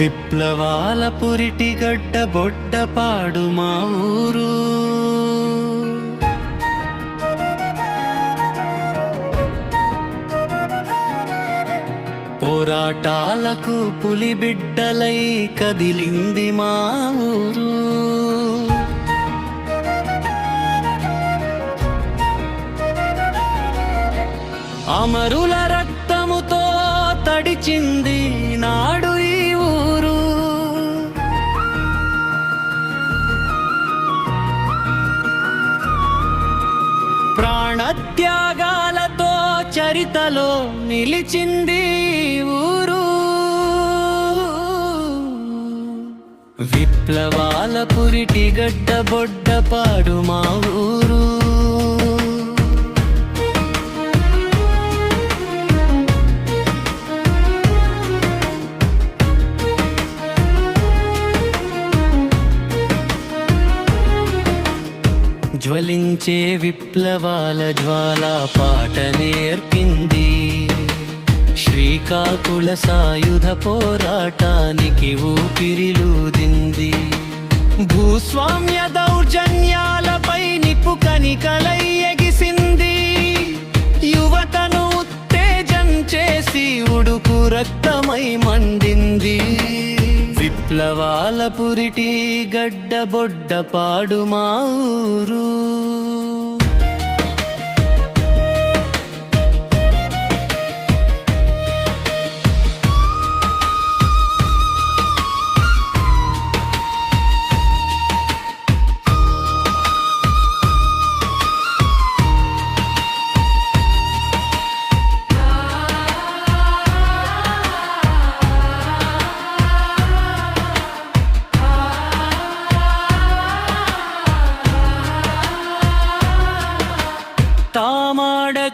విప్లవాల పురిటి గడ్డ బొడ్డపాడు మా ఊరు. పోరాటాలకు పులి బిడ్డలై కదిలింది మా ఊరు. అమరుల రక్తముతో తడిచింది చరితలో నిలిచింది ఊరు. విప్లవాల పురిటి గడ్డ బొడ్డపాడు మా ఊరు. జ్వలించే విప్లవాల జ్వాల పాట నేర్పింది. శ్రీకాకుళ సాయుధ పోరాటానికి ఊపిరిలూదింది భూస్వామ్య దౌర్జన్యాలపై నిప్పు కనికలై ఎగిసింది. యువతను ఉత్తేజం చేసి ఉడుకు రక్తమై మండింది. విప్లవాల పురిటి గడ్డ బొడ్డ పాడు మా ఊరు.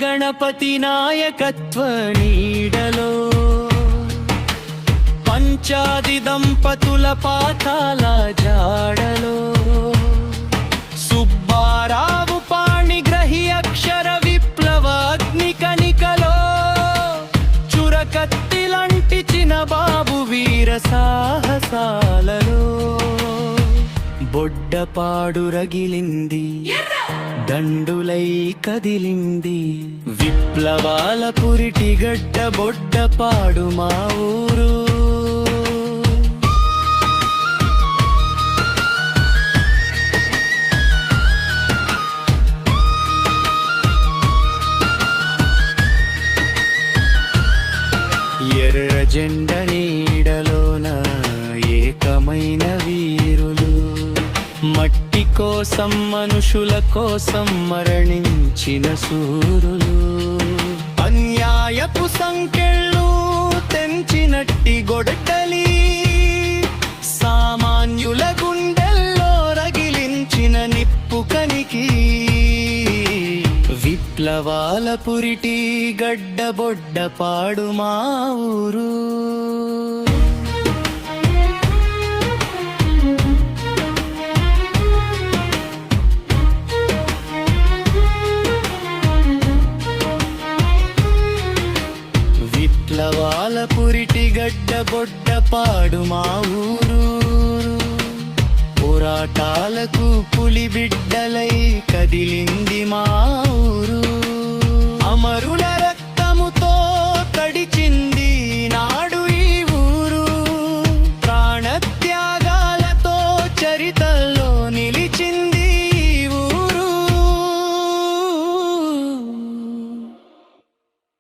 గణపతి నాయకత్వ నీడలో పంచాది దంపతుల పాతాల జాడలో సుబ్బారావు పాణిగ్రహి అక్షర విప్లవాగ్ని కనికలో చురకత్తి లాంటి చిన్నబాబు వీర సాహసాలలో బొడ్డపాడు రగిలింది దండులై కదిలింది. విప్లవాల పురిటి గడ్డ బొడ్డపాడు మా ఊరు. ఎర్ర జెండ నీడలోన ఏకమైన కోసం మనుషుల కోసం మరణించిన సూరులు. అన్యాయపు సంకెళ్ళు తెంచినట్టి గొడటలి సామాన్యుల గుండెల్లో రగిలించిన నిప్పు కనికి. విప్లవాల పురిటి గడ్డ బొడ్డ పాడు మా ఊరు. గడ్డ పాడు మా ఊరు. పోరాటాలకు పులి బిడ్డలై కదిలింది మా ఊరు. అమరుల రక్తముతో తడిచింది నాడు ఈ ఊరు. ప్రాణత్యాగాలతో చరిత్ర